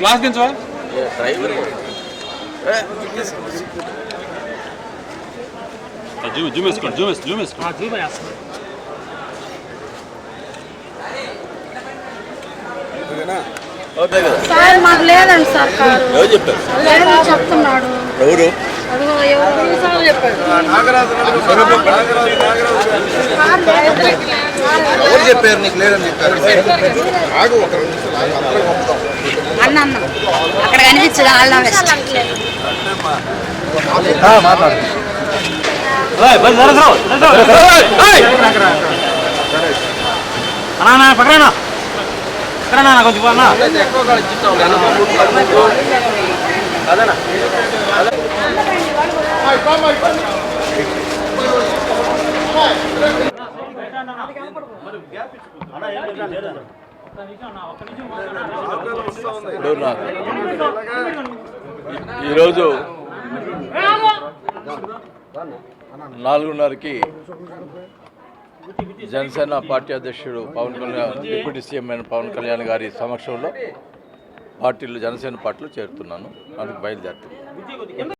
Class దించవా? Driver zoom zoom వేసుకోండి zoom వేసుకోండి జూమ్ వేసుకోండి. ఓకే కదా. సార్ మాకు లేదండి సార్ కారు. ఎవరు చెప్పారు? లేదని చెప్తున్నాడు. ఎవరు? ఎవరు చెప్పారు నీకు లేదని చెప్పారు? అన్న అన్న. అక్కడ కనిపించదు వెస్ట్. మాట్లాడు. అన్నా పక్కన. పక్కన కొంచెం అన్నా ఈరోజు నాలుగున్నరకి జనసేన పార్టీ అధ్యక్షుడు పవన్ కళ్యాణ్ డిప్యూటీ సీఎం అయిన పవన్ కళ్యాణ్ గారి సమక్షంలో పార్టీలు జనసేన పార్టీలో చేరుతున్నాను. అందుకు బయలుదేరుతున్నాను.